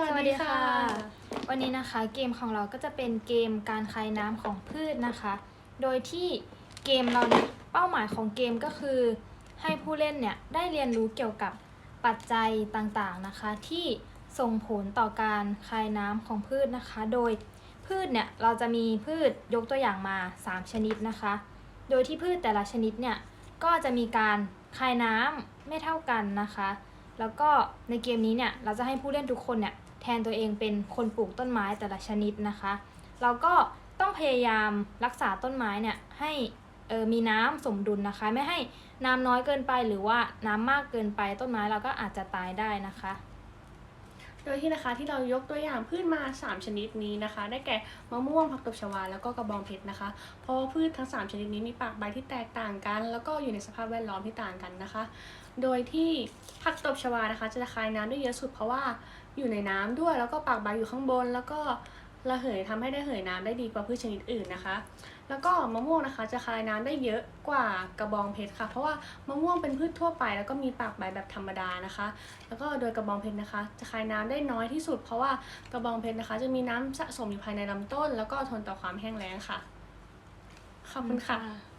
สวัสดีค่ะ วันนี้นะคะเกมของเราก็จะเป็นเกมการคายน้ำของพืชนะคะ โดยที่เกมเราเนี่ยเป้าหมายของเกมก็คือ ให้ผู้เล่นเนี่ยได้เรียนรู้เกี่ยวกับปัจจัยต่างๆนะคะ ที่ส่งผลต่อการคายน้ำของพืชนะคะ โดยพืชเนี่ยเราจะมีพืชยกตัวอย่างมา 3 ชนิดนะคะ โดยที่พืชแต่ละชนิดเนี่ยก็จะมีการคายน้ำไม่เท่ากันนะคะ แล้วก็ในเกมนี้เนี่ยเราจะให้ผู้เล่นทุกคนเนี่ย นตัวเองเป็นคนปลูกต้นไม้แต่ละชนิดนะคะ เราก็ต้องพยายามรักษาต้นไม้เนี่ยให้เออมีน้ำสมดุลนะคะ ไม่ให้น้ำน้อยเกินไปหรือว่าน้ำมากเกินไปต้นไม้เราก็อาจจะตายได้นะคะ ดยที่นะคะที่เรายกตัวอย่างพืชมา 3 ชนิดนี้นะคะ ได้แก่มะม่วงผักตบชวาแล้วก็กระบองเพชรนะคะ เพราะพืชทั้ง 3 ชนิดนี้มีปากใบที่แตกต่างกัน แล้วก็อยู่ในสภาพแวดล้อมที่ต่างกันนะคะ โดยที่ผักตบชวานะคะ จะคายน้ำได้เยอะสุดเพราะว่าอยู่ในน้ำด้วยแล้วก็ปากใบอยู่ข้างบนแล้วก็ ระเหยทำให้ได้เหยน้ำได้ดีกว่าพืชชนิดอื่นนะคะ แล้วก็มะม่วงนะคะจะคายน้ำได้เยอะกว่ากระบองเพชรค่ะ เพราะว่ามะม่วงเป็นพืชทั่วไป แล้วก็มีปากใบแบบธรรมดานะคะ แล้วก็โดยกระบองเพชรนะคะ จะคายน้ำได้น้อยที่สุด เพราะว่ากระบองเพชรนะคะ จะมีน้ำสะสมอยู่ภายในลำต้น แล้วก็ทนต่อความแห้งแล้งค่ะขอบคุณค่ะ